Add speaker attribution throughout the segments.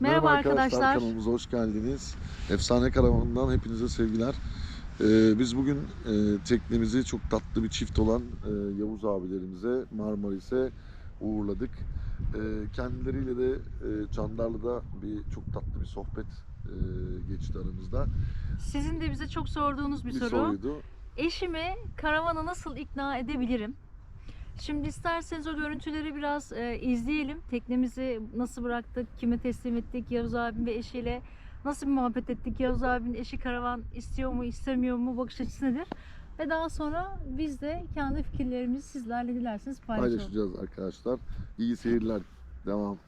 Speaker 1: Merhaba arkadaşlar.
Speaker 2: kanalımıza hoş geldiniz. Efsane Karavan'dan hepinize sevgiler. Ee, biz bugün e, teknemizi çok tatlı bir çift olan e, Yavuz abilerimize Marmaris'e uğurladık. E, kendileriyle de e, Çandarlı'da bir çok tatlı bir sohbet e, geçti aramızda.
Speaker 1: Sizin de bize çok sorduğunuz bir,
Speaker 2: Bir
Speaker 1: soru.
Speaker 2: soruydu.
Speaker 1: Eşimi karavana nasıl ikna edebilirim? Şimdi isterseniz o görüntüleri biraz e, izleyelim. Teknemizi nasıl bıraktık, kime teslim ettik, Yavuz abim ve eşiyle nasıl bir muhabbet ettik, Yavuz abinin eşi karavan istiyor mu, istemiyor mu, bakış açısı nedir? Ve daha sonra biz de kendi fikirlerimizi sizlerle dilerseniz paylaşalım.
Speaker 2: Paylaşacağız arkadaşlar. İyi seyirler. Devam.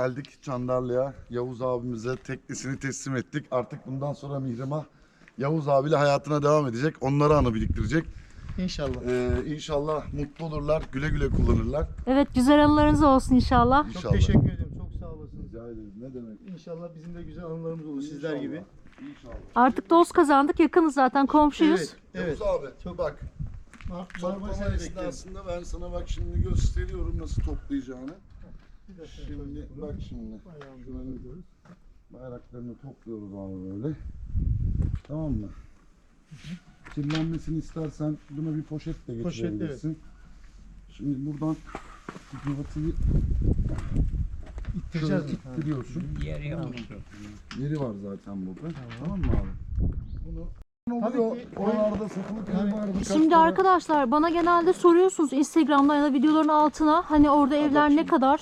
Speaker 2: Geldik Çandarlı'ya. Yavuz abimize teknesini teslim ettik. Artık bundan sonra Mihrimah Yavuz abiyle hayatına devam edecek. Onları anı biriktirecek.
Speaker 3: İnşallah.
Speaker 2: Ee, inşallah mutlu olurlar, güle güle kullanırlar.
Speaker 1: Evet güzel anılarınız olsun inşallah.
Speaker 2: İnşallah.
Speaker 3: Çok teşekkür ederim. Çok sağ olasınız.
Speaker 2: Rica ederiz. Ne demek?
Speaker 3: İnşallah bizim de güzel anılarımız olur sizler
Speaker 2: İnşallah.
Speaker 3: gibi.
Speaker 2: İnşallah.
Speaker 1: Artık dost kazandık yakınız zaten komşuyuz.
Speaker 3: Evet. Evet.
Speaker 2: Yavuz abi,
Speaker 3: Çok-
Speaker 2: bak.
Speaker 3: Mar-
Speaker 2: Toplama
Speaker 3: Marmaris'e de bekleriz.
Speaker 2: esnasında ben sana bak şimdi gösteriyorum nasıl toplayacağını. Şimdi bak şimdi. Bayraklarını topluyoruz abi böyle. Tamam mı? Kirlenmesini istersen buna bir
Speaker 3: Poşet,
Speaker 2: getirebilirsin. Şimdi buradan cıvatıyı şöyle
Speaker 3: İttireceğiz mi?
Speaker 2: ittiriyorsun.
Speaker 3: Tamam.
Speaker 2: Yeri var zaten burada. Tamam, mı abi? Bunu
Speaker 3: Tabii
Speaker 2: oluyor.
Speaker 3: ki-
Speaker 2: Oralarda satılık
Speaker 3: Yani-
Speaker 2: ev var. birkaç
Speaker 1: Şimdi
Speaker 2: tane.
Speaker 1: arkadaşlar bana genelde soruyorsunuz Instagram'da ya da videoların altına hani orada evler ne kadar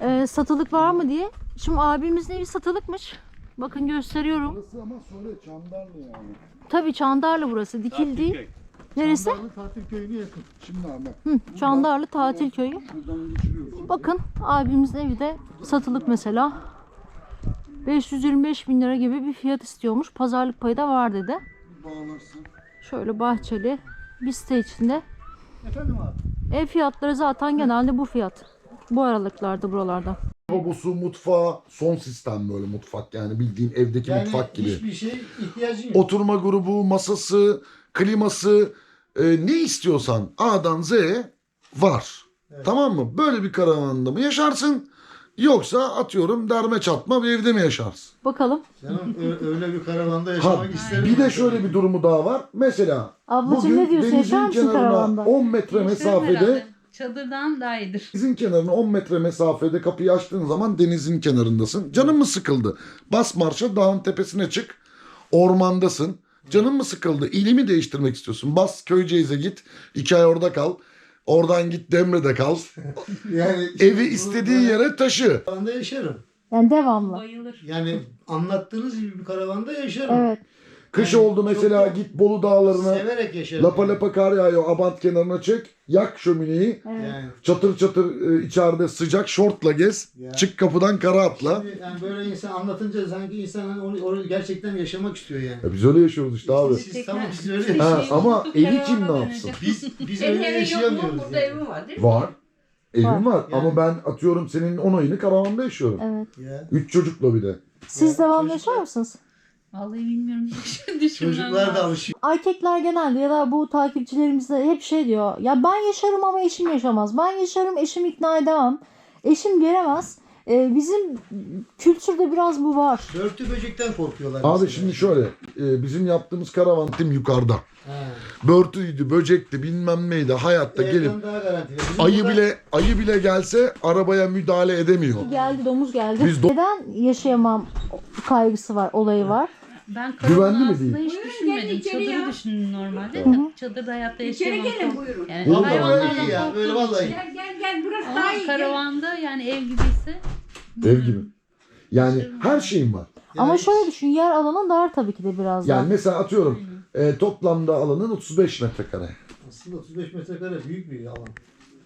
Speaker 1: e, satılık var mı diye. Şimdi abimizin evi satılıkmış. Bakın gösteriyorum.
Speaker 2: Burası ama söyle Çandarlı yani.
Speaker 1: Tabii Çandarlı burası. Dikil değil. Neresi?
Speaker 3: Çandarlı tatil köyüne yakın.
Speaker 2: Şimdi bak.
Speaker 1: Hı, Çandarlı Tatil Köyü. Bakın abimizin evi de satılık mesela. 525 bin lira gibi bir fiyat istiyormuş. Pazarlık payı da var dedi.
Speaker 2: Bağlarsın.
Speaker 1: Şöyle bahçeli bir site içinde.
Speaker 3: Efendim abi.
Speaker 1: Ev fiyatları zaten genelde bu fiyat. Bu aralıklarda buralarda.
Speaker 2: Lavabosu, mutfağı, son sistem böyle mutfak yani bildiğin evdeki
Speaker 3: Yani
Speaker 2: mutfak gibi.
Speaker 3: hiçbir şey ihtiyacın yok.
Speaker 2: Oturma grubu, masası, kliması, e, ne istiyorsan A'dan Z'ye var.
Speaker 3: Evet.
Speaker 2: Tamam mı? Böyle bir karavanda mı yaşarsın? Yoksa atıyorum derme çatma bir evde mi yaşarsın?
Speaker 1: Bakalım.
Speaker 3: Canım öyle bir karavanda
Speaker 2: Ha,
Speaker 3: yaşamak isterim.
Speaker 2: bir de şöyle bir durumu daha var. Mesela
Speaker 1: Ablacığım
Speaker 2: bugün
Speaker 1: ne diyorsun?
Speaker 2: denizin
Speaker 1: Yaşar mısın
Speaker 2: kenarına
Speaker 1: karavanda?
Speaker 2: 10 metre mesafede
Speaker 4: herhalde. Çadırdan daha iyidir.
Speaker 2: Denizin kenarına 10 metre mesafede kapıyı açtığın zaman denizin kenarındasın. Canın mı sıkıldı? Bas marşa dağın tepesine çık. Ormandasın. Canın mı sıkıldı? İlimi değiştirmek istiyorsun. Bas Köyceğiz'e git. iki ay orada kal. Oradan git Demre'de kal.
Speaker 3: Yani
Speaker 2: Evi istediğin yere taşı.
Speaker 3: Karavanda yaşarım.
Speaker 5: Yani devamlı.
Speaker 4: Bayılır.
Speaker 3: Yani anlattığınız gibi bir karavanda yaşarım.
Speaker 5: Evet.
Speaker 2: Kış
Speaker 3: Yani
Speaker 2: oldu mesela
Speaker 3: da
Speaker 2: git Bolu dağlarına.
Speaker 3: Severek yaşarım.
Speaker 2: Lapa lapa kar yağıyor. Abant kenarına çek. Yak şömineyi.
Speaker 5: evet.
Speaker 3: Yani.
Speaker 2: Çatır çatır e, içeride sıcak şortla gez.
Speaker 3: Ya.
Speaker 2: Çık kapıdan kara atla.
Speaker 3: Şimdi yani böyle insan anlatınca sanki insan hani onu, onu gerçekten yaşamak istiyor yani.
Speaker 2: Ya biz öyle yaşıyoruz işte abi.
Speaker 3: Siz tamam siz öyle
Speaker 2: Ha,
Speaker 3: yaşıyorsunuz.
Speaker 2: ama evi kim ne yapsın?
Speaker 3: Biz, biz öyle
Speaker 4: evin yok mu?
Speaker 3: yaşayamıyoruz.
Speaker 4: Burada
Speaker 3: yani.
Speaker 4: evin var değil mi?
Speaker 2: Var. Evim var
Speaker 3: Yani.
Speaker 2: ama ben atıyorum senin 10 ayını karavanda yaşıyorum.
Speaker 5: Evet.
Speaker 3: Ya.
Speaker 2: 3 çocukla bir de.
Speaker 5: Siz
Speaker 3: Ya,
Speaker 5: devamlı yaşar mısınız?
Speaker 4: Vallahi bilmiyorum. Düşünmem
Speaker 3: Çocuklar da
Speaker 4: lazım.
Speaker 3: alışıyor.
Speaker 5: Erkekler genelde ya da bu takipçilerimiz de hep şey diyor. Ya ben yaşarım ama eşim yaşamaz. Ben yaşarım eşim ikna edemem. Eşim gelemez. Ee, bizim kültürde biraz bu var.
Speaker 3: Börtü böcekten korkuyorlar.
Speaker 2: Abi
Speaker 3: mesela.
Speaker 2: şimdi şöyle e, bizim yaptığımız karavan tim yukarıda.
Speaker 3: Ha.
Speaker 2: Börtüydü, böcekti, bilmem neydi. Hayatta
Speaker 3: Evden
Speaker 2: gelip
Speaker 3: daha garantili. Bizim
Speaker 2: ayı
Speaker 3: burada-
Speaker 2: bile ayı bile gelse arabaya müdahale edemiyor.
Speaker 5: Geldi domuz geldi.
Speaker 2: Biz do-
Speaker 5: Neden yaşayamam kaygısı var, olayı var.
Speaker 4: Ben
Speaker 2: Güvenli
Speaker 4: karavanı
Speaker 2: mi
Speaker 4: aslında
Speaker 2: değil?
Speaker 4: hiç düşünmedim.
Speaker 6: içeri
Speaker 4: Çadırı
Speaker 6: ya.
Speaker 4: düşündüm normalde.
Speaker 5: Hı.
Speaker 4: Çadırda hayatta
Speaker 6: İçeri
Speaker 4: yaşayamam.
Speaker 6: gelin buyurun.
Speaker 4: Yani
Speaker 2: Vallahi
Speaker 4: hayvanlardan
Speaker 3: böyle iyi ya, böyle
Speaker 4: korktuğum
Speaker 3: vallahi.
Speaker 4: için
Speaker 6: Gel gel gel burası daha
Speaker 4: Ama
Speaker 6: iyi.
Speaker 4: Karavanda yani ev gibiyse.
Speaker 2: Ev gibi. Yani her şeyim var.
Speaker 5: Ama
Speaker 3: Yani-
Speaker 5: şöyle düşün, yer alanın dar tabii ki de biraz
Speaker 2: Yani
Speaker 5: daha.
Speaker 2: mesela atıyorum e, toplamda alanın 35 metrekare.
Speaker 3: Aslında 35 metrekare büyük bir alan.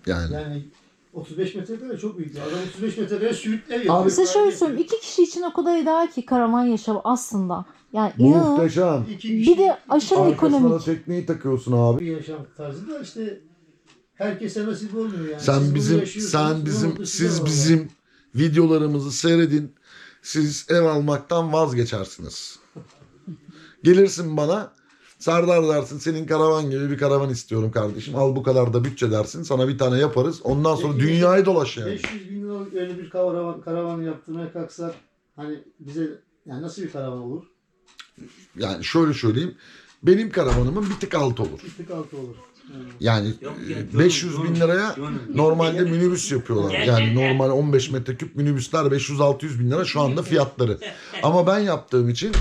Speaker 2: Yani.
Speaker 3: Yani 35 metrekare çok büyük. bir Adam 35 metrekare süit ev yapıyor.
Speaker 2: Abi-
Speaker 5: Size şöyle söyleyeyim, iki kişi için o kadar ideal ki karavan yaşamı aslında. Yani inanın
Speaker 2: muhteşem.
Speaker 3: İki kişi,
Speaker 5: bir de aşırı
Speaker 2: Arkasına da
Speaker 5: ekonomik.
Speaker 2: tekneyi takıyorsun abi.
Speaker 3: bir yaşam tarzı da işte herkese nasip olmuyor yani. Siz
Speaker 2: Sen
Speaker 3: bunu
Speaker 2: bizim
Speaker 3: yaşıyorsunuz,
Speaker 2: sen bizim siz
Speaker 3: var.
Speaker 2: bizim videolarımızı seyredin. Siz ev almaktan vazgeçersiniz. Gelirsin bana Serdar dersin senin karavan gibi bir karavan istiyorum kardeşim. Al bu kadar da bütçe dersin. Sana bir tane yaparız. Ondan sonra
Speaker 3: Peki,
Speaker 2: dünyayı dolaş yani.
Speaker 3: 500 bin liralık öyle bir karavan, karavan yaptırmaya kalksak hani bize yani nasıl bir karavan olur?
Speaker 2: Yani şöyle söyleyeyim. Benim karavanımın bir tık altı olur.
Speaker 3: Bir tık altı olur.
Speaker 2: Yani e, 500 bin liraya normalde minibüs yapıyorlar. Yani normal 15 metreküp minibüsler 500-600 bin lira şu anda fiyatları. Ama ben yaptığım için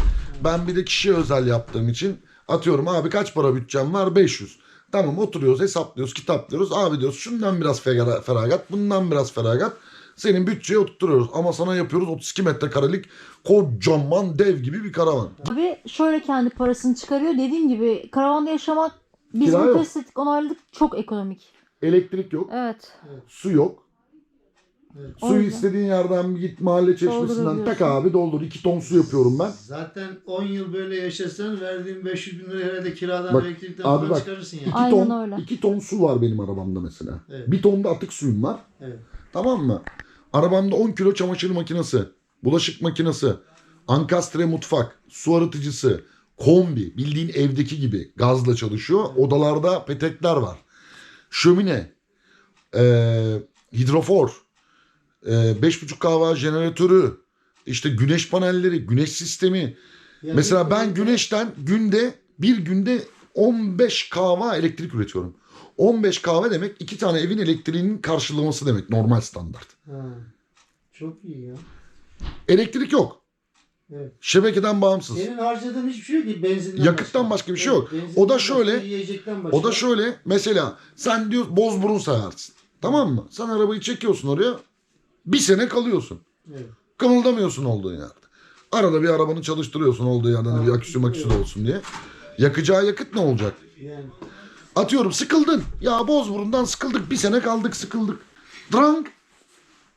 Speaker 2: ben bir de kişiye özel yaptığım için atıyorum abi kaç para bütçem var 500. Tamam oturuyoruz hesaplıyoruz kitaplıyoruz. Abi diyoruz şundan biraz fera- feragat bundan biraz feragat. Senin bütçeye oturtuyoruz ama sana yapıyoruz 32 metrekarelik kocaman dev gibi bir karavan.
Speaker 5: Abi şöyle kendi parasını çıkarıyor. Dediğim gibi karavanda yaşamak biz
Speaker 2: Kira
Speaker 5: bunu
Speaker 2: yok.
Speaker 5: test ettik, onayladık. Çok ekonomik.
Speaker 2: Elektrik yok,
Speaker 5: Evet.
Speaker 2: su yok.
Speaker 3: Evet.
Speaker 5: O
Speaker 2: Suyu
Speaker 5: yüzden.
Speaker 2: istediğin yerden bir git mahalle çeşmesinden
Speaker 5: Doldurabiliyorsun.
Speaker 2: tak abi doldur. 2 ton su yapıyorum ben.
Speaker 3: Zaten 10 yıl böyle yaşasan verdiğin 500 bin lira herhalde kiradan
Speaker 2: Bak,
Speaker 3: elektrikten
Speaker 2: abi
Speaker 3: falan
Speaker 2: bak.
Speaker 3: çıkarırsın yani.
Speaker 2: 2
Speaker 5: Aynen
Speaker 2: ton,
Speaker 5: öyle.
Speaker 2: 2 ton su var benim arabamda mesela.
Speaker 3: Evet.
Speaker 2: Bir ton da atık suyum var.
Speaker 3: Evet.
Speaker 2: Tamam mı? Arabamda 10 kilo çamaşır makinesi, bulaşık makinesi, ankastre mutfak, su arıtıcısı, kombi bildiğin evdeki gibi gazla çalışıyor. Odalarda petekler var. Şömine, eee hidrofor, eee 5,5 kahve jeneratörü, işte güneş panelleri, güneş sistemi.
Speaker 3: Yani
Speaker 2: Mesela ben güneşten günde bir günde 15 kahve elektrik üretiyorum. 15 kahve demek iki tane evin elektriğinin karşılaması demek normal standart.
Speaker 3: Ha. Çok iyi ya.
Speaker 2: Elektrik yok.
Speaker 3: Evet.
Speaker 2: Şebekeden bağımsız.
Speaker 3: Senin harcadığın hiçbir şey yok ki benzinden
Speaker 2: Yakıttan başka bir şey yok.
Speaker 3: benzinden
Speaker 2: O da
Speaker 3: başka,
Speaker 2: şöyle-
Speaker 3: başka.
Speaker 2: O da şöyle mesela sen diyor bozburun sayarsın. Tamam mı? Sen arabayı çekiyorsun oraya. Bir sene kalıyorsun.
Speaker 3: Evet.
Speaker 2: Kımıldamıyorsun olduğun yerde. Arada bir arabanı çalıştırıyorsun olduğu yerden de bir aküsü maküsü de olsun diye. Yakacağı yakıt ne olacak?
Speaker 3: Yani
Speaker 2: Atıyorum sıkıldın. Ya Bozburun'dan sıkıldık. Bir sene kaldık sıkıldık. Drang.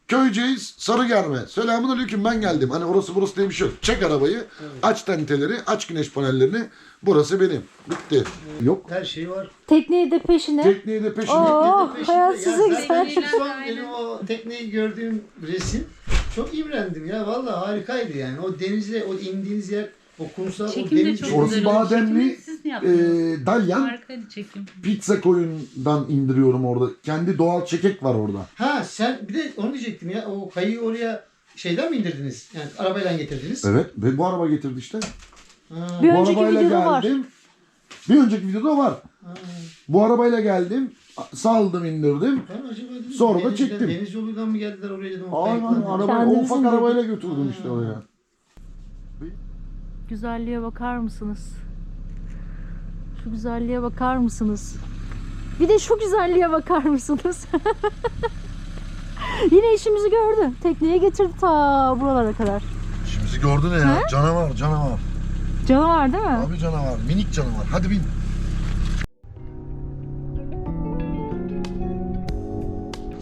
Speaker 2: Köyceğiz. Sarıgerme. Selamun aleyküm ben geldim. Hani orası burası diye bir şey yok. Çek arabayı. Aç tenteleri. Aç güneş panellerini. Burası benim. Bitti. Yok.
Speaker 3: her şey var.
Speaker 5: Tekneyi de peşine.
Speaker 2: Tekneyi de peşine.
Speaker 5: Oo,
Speaker 3: Peşinde-
Speaker 5: hayat
Speaker 3: Ya
Speaker 5: size
Speaker 3: zaten
Speaker 5: güzel.
Speaker 3: Şu an benim o tekneyi gördüğüm resim çok imrendim ya. Vallahi harikaydı yani. O denize, o indiğiniz yer, o kumsal, o
Speaker 4: Çekim de
Speaker 3: deniz.
Speaker 4: çok
Speaker 2: Orası
Speaker 4: güzel
Speaker 2: bademli,
Speaker 4: Çekimi siz mi yaptınız?
Speaker 2: Ee, Dalyan
Speaker 4: Harikaydı çekim.
Speaker 2: pizza koyundan indiriyorum orada. Kendi doğal çekek var orada.
Speaker 3: Ha sen bir de onu diyecektim ya. O kayığı oraya şeyden mi indirdiniz? Yani arabayla getirdiniz.
Speaker 2: Evet ve bu araba getirdi işte.
Speaker 3: Ha,
Speaker 5: Bir
Speaker 2: bu
Speaker 5: önceki
Speaker 2: arabayla
Speaker 5: videoda var.
Speaker 2: geldim. Bir önceki videoda var.
Speaker 3: ha.
Speaker 2: Bu arabayla geldim. Saldım indirdim.
Speaker 3: Ben acaba dedim,
Speaker 2: Sonra da
Speaker 3: denizden-
Speaker 2: çektim.
Speaker 3: Deniz yolundan mı geldiler oraya dedim. o
Speaker 2: Aynen
Speaker 3: kayıkla.
Speaker 2: o
Speaker 5: Kendinizin
Speaker 2: ufak
Speaker 5: de-
Speaker 2: arabayla götürdüm işte oraya.
Speaker 5: Güzelliğe bakar mısınız? Şu güzelliğe bakar mısınız? Bir de şu güzelliğe bakar mısınız? Yine işimizi gördü. Tekneye getirdi ta buralara kadar.
Speaker 2: İşimizi gördün ya.
Speaker 5: Ha?
Speaker 2: Canavar canavar.
Speaker 5: Canavar değil mi?
Speaker 2: Abi canavar. Minik canavar. Hadi bin.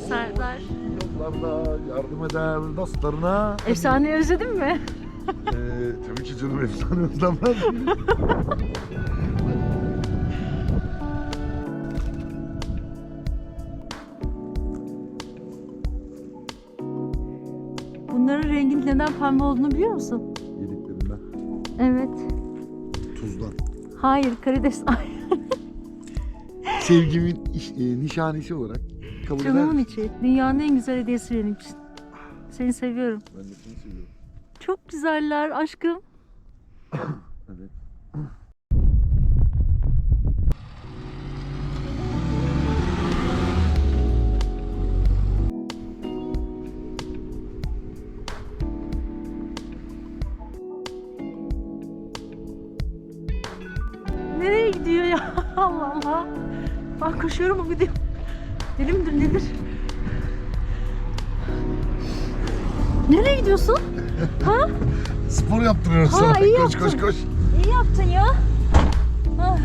Speaker 5: Serdar.
Speaker 2: Yollarda yardım eder dostlarına.
Speaker 5: Efsaneyi özledin mi?
Speaker 2: Ee, tabii ki canım efsane mi?
Speaker 5: Bunların renginin neden pembe olduğunu biliyor musun?
Speaker 2: Yediklerinden.
Speaker 5: Evet.
Speaker 2: Tuzdan.
Speaker 5: Hayır karides.
Speaker 2: Sevgimin iş- e, nişanesi olarak kabul eder
Speaker 5: Canımın
Speaker 2: misin?
Speaker 5: içi. Dünyanın en güzel hediyesi benim için. Seni seviyorum.
Speaker 2: Ben de seni seviyorum.
Speaker 5: Çok güzeller aşkım.
Speaker 2: Evet.
Speaker 5: Nereye gidiyor ya? Allah Allah. Ben koşuyorum o gidiyor. Deli midir nedir? Nereye gidiyorsun?
Speaker 2: Spor yaptırıyoruz
Speaker 5: Ha,
Speaker 2: sana.
Speaker 5: iyi
Speaker 2: koş
Speaker 5: yaptın.
Speaker 2: koş koş.
Speaker 5: İyi yaptın ya. Ah.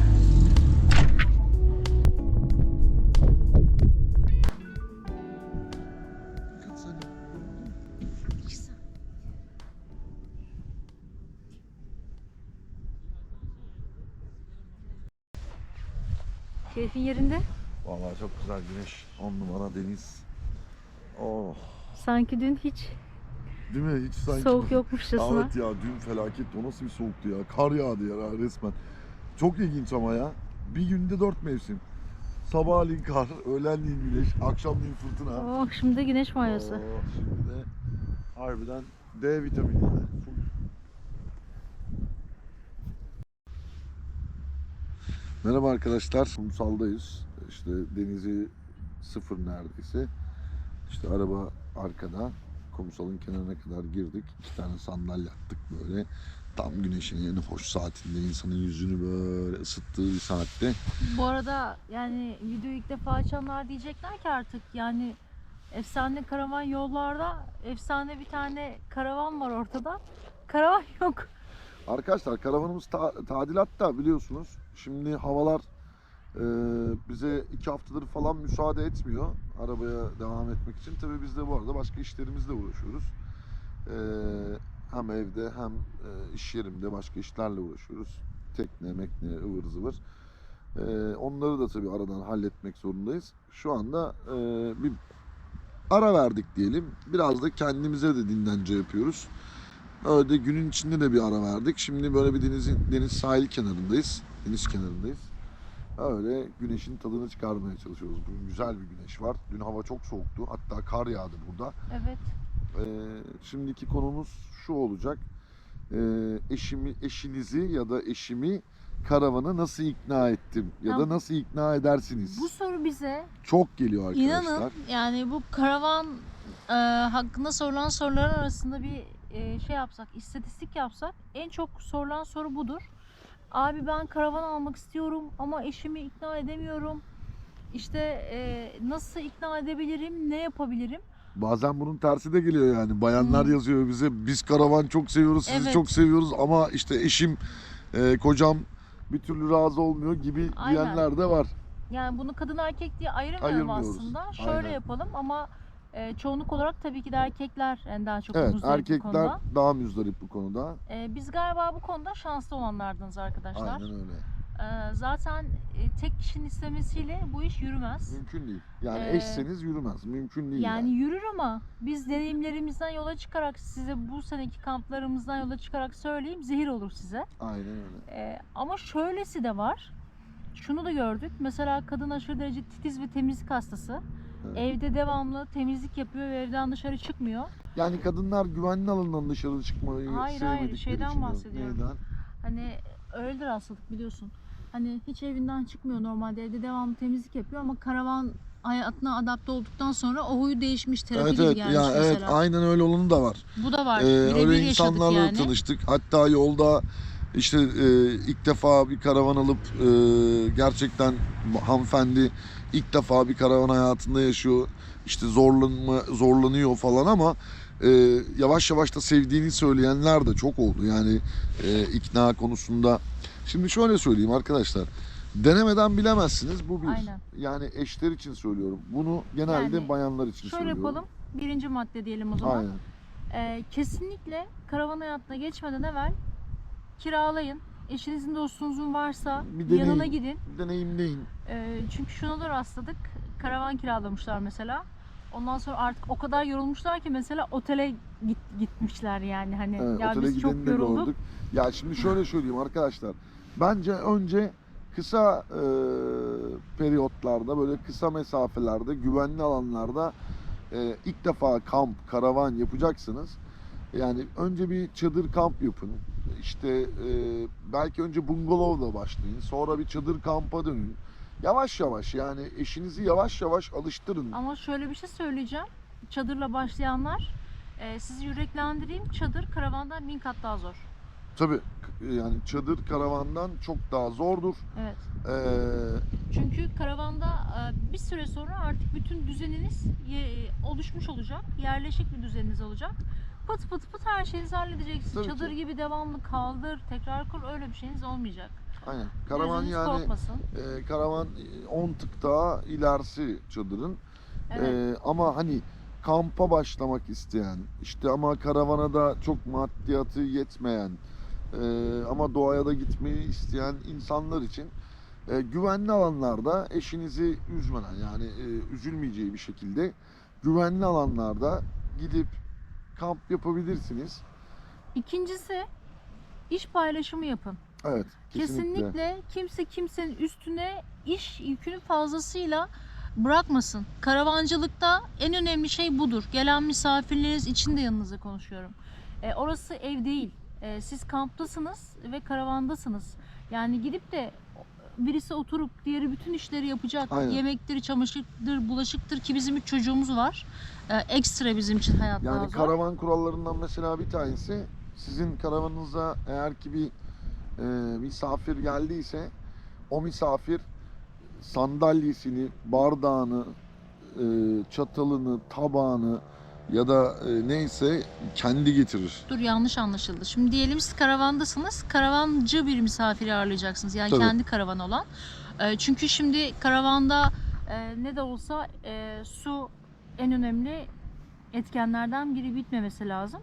Speaker 5: Keyfin yerinde.
Speaker 2: Vallahi çok güzel güneş. 10 numara deniz. Oh.
Speaker 5: Sanki dün hiç
Speaker 2: Değil mi? Hiç sanki...
Speaker 5: soğuk yokmuşçasına.
Speaker 2: Evet ya dün felaket o nasıl bir soğuktu ya. Kar yağdı ya resmen. Çok ilginç ama ya. Bir günde dört mevsim. Sabahleyin kar, öğlenleyin güneş, akşamleyin fırtına.
Speaker 5: Oh şimdi de güneş banyosu.
Speaker 2: Oo, şimdi de harbiden D vitamini. Merhaba arkadaşlar. Kumsaldayız. İşte denizi sıfır neredeyse. İşte araba arkada. Kumsalın kenarına kadar girdik. İki tane sandalye attık böyle. Tam güneşin en hoş saatinde insanın yüzünü böyle ısıttığı bir saatte.
Speaker 5: Bu arada yani videoyu ilk defa açanlar diyecekler ki artık yani efsane karavan yollarda efsane bir tane karavan var ortada. Karavan yok.
Speaker 2: Arkadaşlar karavanımız ta- tadilatta biliyorsunuz. Şimdi havalar e, bize iki haftadır falan müsaade etmiyor arabaya devam etmek için. Tabii biz de bu arada başka işlerimizle uğraşıyoruz. E, hem evde hem e, iş yerimde başka işlerle uğraşıyoruz. Tekne, mekne, ıvır zıvır. E, onları da tabii aradan halletmek zorundayız. Şu anda e, bir ara verdik diyelim. Biraz da kendimize de dinlence yapıyoruz. Öyle günün içinde de bir ara verdik. Şimdi böyle bir denizin deniz sahil kenarındayız. Deniz kenarındayız. Öyle güneşin tadını çıkarmaya çalışıyoruz. Bugün güzel bir güneş var. Dün hava çok soğuktu. Hatta kar yağdı burada.
Speaker 5: Evet.
Speaker 2: Ee, şimdiki konumuz şu olacak. Ee, eşimi, eşinizi ya da eşimi karavana nasıl ikna ettim ya da nasıl ikna edersiniz?
Speaker 1: Bu soru bize
Speaker 2: Çok geliyor arkadaşlar.
Speaker 1: inanın yani bu karavan e, hakkında sorulan soruların arasında bir e, şey yapsak, istatistik yapsak en çok sorulan soru budur. Abi ben karavan almak istiyorum ama eşimi ikna edemiyorum. İşte e, nasıl ikna edebilirim, ne yapabilirim?
Speaker 2: Bazen bunun tersi de geliyor yani. Bayanlar
Speaker 1: Hı.
Speaker 2: yazıyor bize biz karavan çok seviyoruz, sizi
Speaker 1: Evet.
Speaker 2: çok seviyoruz ama işte eşim, e, kocam bir türlü razı olmuyor gibi
Speaker 1: Aynen.
Speaker 2: diyenler de var.
Speaker 1: Yani bunu kadın erkek diye ayırmayalım aslında. Şöyle
Speaker 2: Aynen.
Speaker 1: yapalım ama e, çoğunluk olarak tabii ki de erkekler en daha çok
Speaker 2: Evet,
Speaker 1: muzdarip bu
Speaker 2: erkekler
Speaker 1: konuda.
Speaker 2: daha müzdarip bu konuda.
Speaker 1: E, biz galiba bu konuda şanslı olanlardanız arkadaşlar.
Speaker 2: Aynen öyle.
Speaker 1: E, zaten e, tek kişinin istemesiyle bu iş yürümez.
Speaker 2: Mümkün değil. Yani
Speaker 1: Ee,
Speaker 2: eşseniz yürümez. Mümkün değil.
Speaker 1: Yani yürür ama biz deneyimlerimizden yola çıkarak size bu seneki kamplarımızdan yola çıkarak söyleyeyim zehir olur size.
Speaker 2: Aynen öyle.
Speaker 1: E, ama şöylesi de var. Şunu da gördük. Mesela kadın aşırı derece titiz ve temizlik hastası.
Speaker 2: Evet.
Speaker 1: Evde devamlı temizlik yapıyor ve evden dışarı çıkmıyor.
Speaker 2: Yani kadınlar güvenli alandan dışarı çıkmayı
Speaker 1: Hayır, hayır,
Speaker 2: sevmedikleri
Speaker 1: şeyden
Speaker 2: için
Speaker 1: bahsediyorum.
Speaker 2: Neyden?
Speaker 1: Hani öyledir hastalık biliyorsun. Hani hiç evinden çıkmıyor normalde evde devamlı temizlik yapıyor ama karavan hayatına adapte olduktan sonra o huyu değişmiş terapi
Speaker 2: Evet
Speaker 1: gibi
Speaker 2: evet.
Speaker 1: gelmiş
Speaker 2: Ya evet
Speaker 1: mesela.
Speaker 2: aynen öyle olanı da var.
Speaker 1: Bu da var.
Speaker 2: Ee, öyle insanlarla
Speaker 1: yani.
Speaker 2: tanıştık. Hatta yolda işte e, ilk defa bir karavan alıp e, gerçekten hanımefendi ilk defa bir karavan hayatında yaşıyor. İşte zorlanma, zorlanıyor falan ama e, yavaş yavaş da sevdiğini söyleyenler de çok oldu. Yani e, ikna konusunda. Şimdi şöyle söyleyeyim arkadaşlar. Denemeden bilemezsiniz bu bir.
Speaker 1: Aynen.
Speaker 2: Yani eşler için söylüyorum. Bunu genelde
Speaker 1: Yani
Speaker 2: bayanlar için
Speaker 1: Şöyle
Speaker 2: söylüyorum.
Speaker 1: yapalım. Birinci madde diyelim o zaman.
Speaker 2: Aynen.
Speaker 1: Ee, kesinlikle karavan hayatına geçmeden evvel kiralayın. Eşinizin dostunuzun varsa
Speaker 2: Bir deneyin.
Speaker 1: yanına gidin.
Speaker 2: Deneyimleyin.
Speaker 1: Ee, çünkü şuna da rastladık. Karavan kiralamışlar mesela. Ondan sonra artık o kadar yorulmuşlar ki mesela otele git, gitmişler yani hani
Speaker 2: Evet,
Speaker 1: ya
Speaker 2: otele
Speaker 1: biz çok yorulduk.
Speaker 2: gördük. Ya şimdi şöyle söyleyeyim arkadaşlar. Bence önce kısa e, periyotlarda böyle kısa mesafelerde güvenli alanlarda e, ilk defa kamp, karavan yapacaksınız. Yani önce bir çadır kamp yapın. İşte e, belki önce bungalovla başlayın. Sonra bir çadır kampa dönün. Yavaş yavaş yani eşinizi yavaş yavaş alıştırın.
Speaker 1: Ama şöyle bir şey söyleyeceğim. Çadırla başlayanlar e, sizi yüreklendireyim. Çadır karavandan bin kat daha zor.
Speaker 2: Tabii yani çadır karavandan çok daha zordur.
Speaker 1: Evet.
Speaker 2: Ee,
Speaker 1: Çünkü karavanda e, bir süre sonra artık bütün düzeniniz oluşmuş olacak. Yerleşik bir düzeniniz olacak. Pıt pıt pıt her şeyinizi halledeceksiniz.
Speaker 2: Tabii
Speaker 1: Çadır
Speaker 2: ki.
Speaker 1: gibi devamlı kaldır, tekrar kur öyle bir şeyiniz olmayacak.
Speaker 2: aynen. Karavan
Speaker 1: Gözünüz
Speaker 2: yani
Speaker 1: korkmasın.
Speaker 2: e, karavan 10 tık daha ilerisi çadırın.
Speaker 1: Evet.
Speaker 2: Ee, ama hani kampa başlamak isteyen, işte ama karavana da çok maddiyatı yetmeyen, e, ama doğaya da gitmeyi isteyen insanlar için e, güvenli alanlarda eşinizi üzmeden yani e, üzülmeyeceği bir şekilde güvenli alanlarda gidip kamp yapabilirsiniz.
Speaker 1: İkincisi iş paylaşımı yapın.
Speaker 2: Evet, kesinlikle.
Speaker 1: Kesinlikle kimse kimsenin üstüne iş yükünü fazlasıyla bırakmasın. Karavancılıkta en önemli şey budur. Gelen misafirleriniz için de yanınıza konuşuyorum. E, orası ev değil. E, siz kamptasınız ve karavandasınız. Yani gidip de birisi oturup diğeri bütün işleri yapacak.
Speaker 2: Aynen.
Speaker 1: Yemektir, çamaşırdır, bulaşıktır ki bizim üç çocuğumuz var. E, ekstra bizim için hayat
Speaker 2: Yani
Speaker 1: zor.
Speaker 2: karavan kurallarından mesela bir tanesi sizin karavanınıza eğer ki bir e, misafir geldiyse o misafir sandalyesini, bardağını, e, çatalını, tabağını ya da e, neyse kendi getirir.
Speaker 1: Dur yanlış anlaşıldı. Şimdi diyelim siz karavandasınız. Karavancı bir misafiri ağırlayacaksınız. Yani
Speaker 2: Tabii.
Speaker 1: kendi karavan olan. Ee, çünkü şimdi karavanda e, ne de olsa e, su en önemli etkenlerden biri bitmemesi lazım.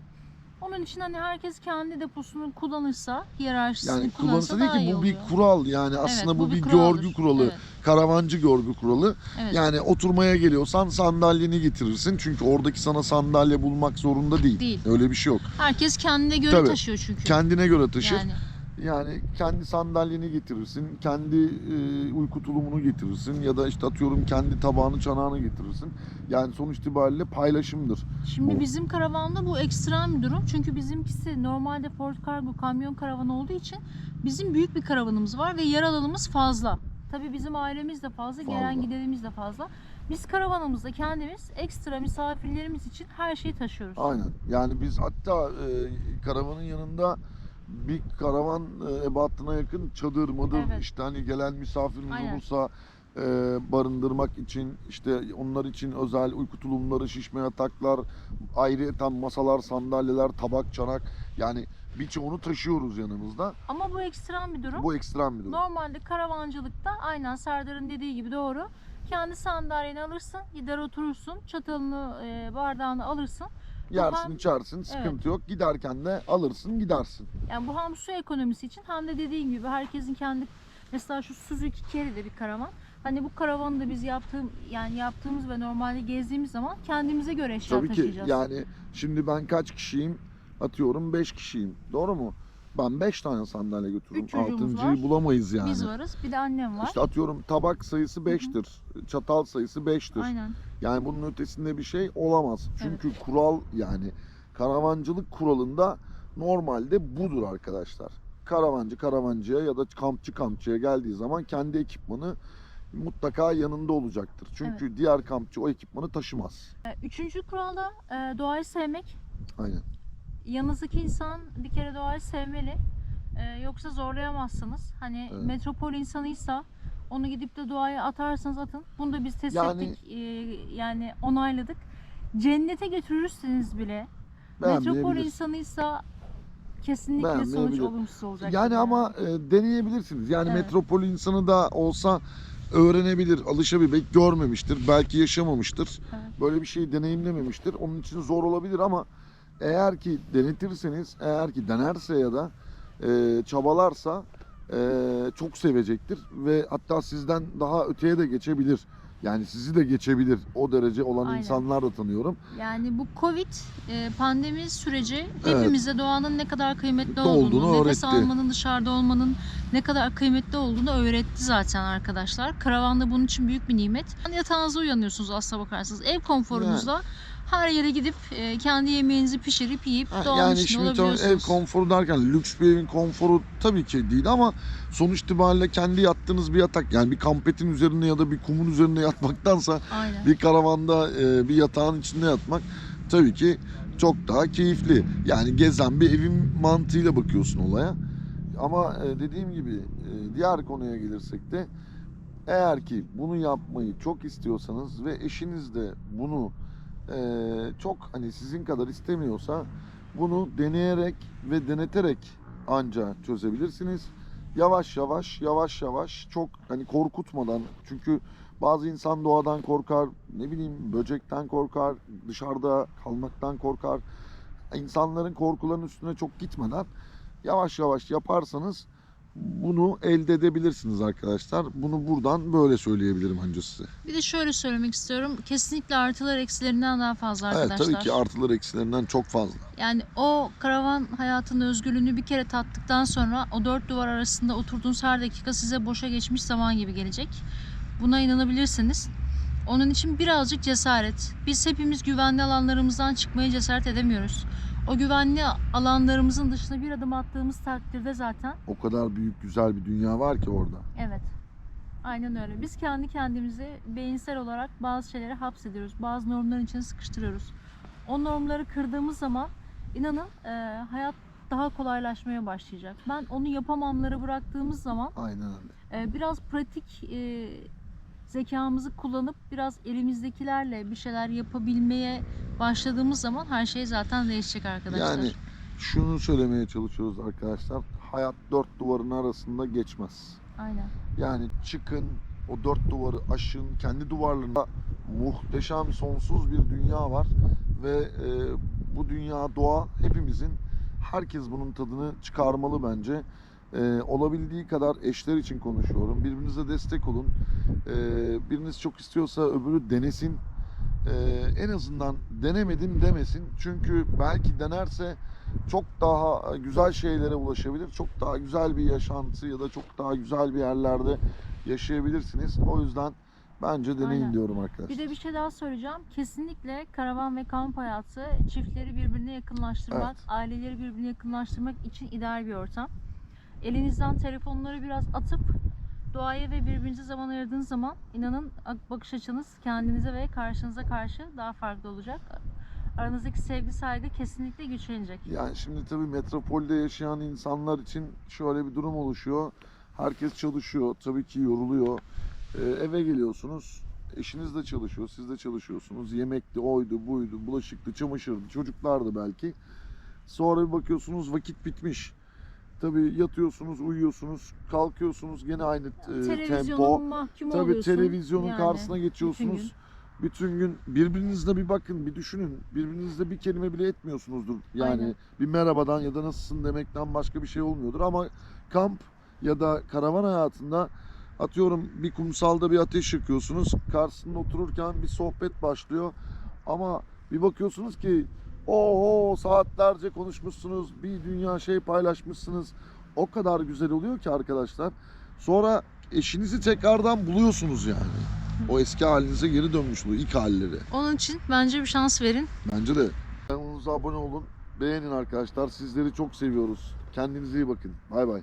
Speaker 1: Onun için hani herkes kendi deposunu kullanırsa, hiyerarşisini
Speaker 2: Yani
Speaker 1: kullanırsa
Speaker 2: değil
Speaker 1: daha
Speaker 2: ki
Speaker 1: iyi
Speaker 2: bu bir kural yani aslında
Speaker 1: Evet,
Speaker 2: bu, bir
Speaker 1: kuraldır.
Speaker 2: görgü kuralı,
Speaker 1: Evet,
Speaker 2: karavancı görgü kuralı.
Speaker 1: evet.
Speaker 2: Yani oturmaya geliyorsan sandalyeni getirirsin çünkü oradaki sana sandalye bulmak zorunda değil.
Speaker 1: Değil.
Speaker 2: Öyle bir şey yok.
Speaker 1: Herkes kendine göre
Speaker 2: Tabii.
Speaker 1: taşıyor çünkü.
Speaker 2: Kendine göre taşır.
Speaker 1: Yani.
Speaker 2: Yani kendi sandalyeni getirirsin, kendi e, uyku tulumunu getirirsin ya da işte atıyorum kendi tabağını çanağını getirirsin. Yani sonuç itibariyle paylaşımdır.
Speaker 1: Şimdi
Speaker 2: Bu.
Speaker 1: bizim karavanda bu ekstrem bir durum. Çünkü bizimkisi normalde Ford Cargo kamyon karavanı olduğu için bizim büyük bir karavanımız var ve yer alanımız fazla. Tabii bizim ailemiz de fazla, gelen
Speaker 2: Fazla.
Speaker 1: gidenimiz de fazla. Biz karavanımızda kendimiz ekstra misafirlerimiz için her şeyi taşıyoruz.
Speaker 2: Aynen. Yani biz hatta e, karavanın yanında bir karavan e, ebatına yakın çadır mıdır
Speaker 1: Evet.
Speaker 2: işte hani gelen misafirimiz
Speaker 1: Aynen.
Speaker 2: olursa e, barındırmak için işte onlar için özel uyku tulumları, şişme yataklar, ayrıca masalar, sandalyeler, tabak, çanak yani birçoğunu taşıyoruz yanımızda.
Speaker 1: Ama bu ekstrem bir durum.
Speaker 2: Bu ekstrem bir durum.
Speaker 1: Normalde karavancılıkta aynen Serdar'ın dediği gibi doğru. Kendi sandalyeni alırsın, gider oturursun, çatalını, e, bardağını alırsın.
Speaker 2: Yersin,
Speaker 1: hem-
Speaker 2: içersin, sıkıntı yok. Giderken de alırsın, gidersin.
Speaker 1: Yani bu hem su ekonomisi için hem de dediğim gibi herkesin kendi mesela şu Suzuki Carry de bir karavan. Hani bu karavanı da biz yaptığım yani yaptığımız ve normalde gezdiğimiz zaman kendimize göre eşya
Speaker 2: Tabii ki
Speaker 1: taşıyacağız.
Speaker 2: yani şimdi ben kaç kişiyim? Atıyorum 5 kişiyim. Doğru mu? Ben 5 tane sandalye götürürüm.
Speaker 1: Üç çocuğumuz
Speaker 2: Altıncıyı
Speaker 1: var.
Speaker 2: bulamayız yani.
Speaker 1: Biz varız. Bir de annem var.
Speaker 2: İşte atıyorum tabak sayısı 5'tir. Çatal sayısı 5'tir.
Speaker 1: Aynen.
Speaker 2: Yani bunun ötesinde bir şey olamaz. Çünkü kural yani karavancılık kuralında normalde budur arkadaşlar. Karavancı karavancıya ya da kampçı kampçıya geldiği zaman kendi ekipmanı mutlaka yanında olacaktır. Çünkü diğer kampçı o ekipmanı taşımaz.
Speaker 1: Ee, Üçüncü kuralda e, doğayı sevmek.
Speaker 2: Aynen.
Speaker 1: Yanınızdaki insan bir kere doğayı sevmeli. Ee, yoksa zorlayamazsınız. Hani
Speaker 2: Evet.
Speaker 1: metropol insanıysa Onu gidip de doğaya atarsanız atın. Bunu da biz test
Speaker 2: Yani-
Speaker 1: ettik. Ee, yani onayladık. Cennete götürürseniz bile metropol insanıysa kesinlikle sonuç olumsuz olacak.
Speaker 2: Yani ama e, deneyebilirsiniz. Yani
Speaker 1: Evet.
Speaker 2: metropol insanı da olsa öğrenebilir, alışabilir. Belki görmemiştir, belki yaşamamıştır.
Speaker 1: Evet.
Speaker 2: Böyle bir şeyi deneyimlememiştir. Onun için zor olabilir ama eğer ki denetirseniz, eğer ki denerse ya da e, çabalarsa e, çok sevecektir ve hatta sizden daha öteye de geçebilir. Yani sizi de geçebilir. O derece olan
Speaker 1: Aynen.
Speaker 2: insanlar da tanıyorum.
Speaker 1: Yani bu Covid e, pandemi süreci hepimize doğanın ne kadar kıymetli
Speaker 2: Olduğunu
Speaker 1: olduğunu, nefes
Speaker 2: öğretti.
Speaker 1: almanın dışarıda olmanın ne kadar kıymetli olduğunu öğretti zaten arkadaşlar. Karavanda bunun için büyük bir nimet. Yatağınızda uyanıyorsunuz aslına bakarsanız. Ev konforunuzda her yere gidip e, kendi yemeğinizi pişirip yiyip
Speaker 2: Ha,
Speaker 1: doğanın
Speaker 2: yani şimdi tabii ev konforu derken lüks bir evin konforu tabii ki değil ama sonuç itibariyle kendi yattığınız bir yatak yani bir kampetin üzerine ya da bir kumun üzerine yatmaktansa
Speaker 1: Aynen.
Speaker 2: bir karavanda e, bir yatağın içinde yatmak tabii ki çok daha keyifli. Yani gezen bir evin mantığıyla bakıyorsun olaya. Ama e, dediğim gibi e, diğer konuya gelirsek de eğer ki bunu yapmayı çok istiyorsanız ve eşiniz de bunu çok hani sizin kadar istemiyorsa bunu deneyerek ve deneterek anca çözebilirsiniz. Yavaş yavaş yavaş yavaş çok hani korkutmadan çünkü bazı insan doğadan korkar, ne bileyim böcekten korkar, dışarıda kalmaktan korkar. İnsanların korkularının üstüne çok gitmeden yavaş yavaş yaparsanız bunu elde edebilirsiniz arkadaşlar. Bunu buradan böyle söyleyebilirim önce size.
Speaker 1: Bir de şöyle söylemek istiyorum. Kesinlikle artılar eksilerinden daha fazla arkadaşlar.
Speaker 2: Evet tabii ki artılar eksilerinden çok fazla.
Speaker 1: Yani o karavan hayatının özgürlüğünü bir kere tattıktan sonra o dört duvar arasında oturduğunuz her dakika size boşa geçmiş zaman gibi gelecek. Buna inanabilirsiniz. Onun için birazcık cesaret. Biz hepimiz güvenli alanlarımızdan çıkmaya cesaret edemiyoruz. O güvenli alanlarımızın dışına bir adım attığımız takdirde zaten
Speaker 2: O kadar büyük güzel bir dünya var ki orada.
Speaker 1: Evet. Aynen öyle. Biz kendi kendimizi beyinsel olarak bazı şeylere hapsediyoruz. Bazı normların içine sıkıştırıyoruz. O normları kırdığımız zaman inanın e, hayat daha kolaylaşmaya başlayacak. Ben onu yapamamları bıraktığımız zaman
Speaker 2: Aynen öyle.
Speaker 1: e, biraz pratik e, zekamızı kullanıp biraz elimizdekilerle bir şeyler yapabilmeye başladığımız zaman her şey zaten değişecek arkadaşlar.
Speaker 2: Yani şunu söylemeye çalışıyoruz arkadaşlar. Hayat dört duvarın arasında geçmez.
Speaker 1: Aynen.
Speaker 2: Yani çıkın o dört duvarı aşın kendi duvarlarında muhteşem sonsuz bir dünya var ve e, bu dünya doğa hepimizin herkes bunun tadını çıkarmalı bence. E, olabildiği kadar eşler için konuşuyorum. Birbirinize destek olun. E, biriniz çok istiyorsa öbürü denesin. E, en azından denemedim demesin. Çünkü belki denerse çok daha güzel şeylere ulaşabilir. Çok daha güzel bir yaşantı ya da çok daha güzel bir yerlerde yaşayabilirsiniz. O yüzden bence deneyin
Speaker 1: Aynen.
Speaker 2: diyorum arkadaşlar.
Speaker 1: Bir de bir şey daha söyleyeceğim. Kesinlikle karavan ve kamp hayatı çiftleri birbirine yakınlaştırmak,
Speaker 2: Evet.
Speaker 1: aileleri birbirine yakınlaştırmak için ideal bir ortam. Elinizden telefonları biraz atıp doğaya ve birbirinize zaman ayırdığınız zaman inanın bakış açınız kendinize ve karşınıza karşı daha farklı olacak. Aranızdaki sevgi saygı kesinlikle güçlenecek.
Speaker 2: Yani şimdi tabii metropolde yaşayan insanlar için şöyle bir durum oluşuyor. Herkes çalışıyor, tabii ki yoruluyor. Ee, eve geliyorsunuz, eşiniz de çalışıyor, siz de çalışıyorsunuz. Yemekti, oydu, buydu, bulaşıktı, çamaşırdı, çocuklardı belki. Sonra bir bakıyorsunuz vakit bitmiş. Tabii yatıyorsunuz, uyuyorsunuz, kalkıyorsunuz gene aynı e, tempo.
Speaker 1: mahkum
Speaker 2: Tabii
Speaker 1: oluyorsun.
Speaker 2: televizyonun
Speaker 1: yani.
Speaker 2: karşısına geçiyorsunuz. Bütün gün birbirinizle bir bakın, bir düşünün. Birbirinizle bir kelime bile etmiyorsunuzdur. Yani
Speaker 1: Aynen.
Speaker 2: bir merhabadan ya da nasılsın demekten başka bir şey olmuyordur. Ama kamp ya da karavan hayatında atıyorum bir kumsalda bir ateş yakıyorsunuz. Karşısında otururken bir sohbet başlıyor. Ama bir bakıyorsunuz ki oho saatlerce konuşmuşsunuz. Bir dünya şey paylaşmışsınız. O kadar güzel oluyor ki arkadaşlar. Sonra eşinizi tekrardan buluyorsunuz yani. O eski halinize geri dönmüş oluyor ilk halleri.
Speaker 1: Onun için bence bir şans verin.
Speaker 2: Bence de. Kanalımıza abone olun. Beğenin arkadaşlar. Sizleri çok seviyoruz. Kendinize iyi bakın. Bay bay.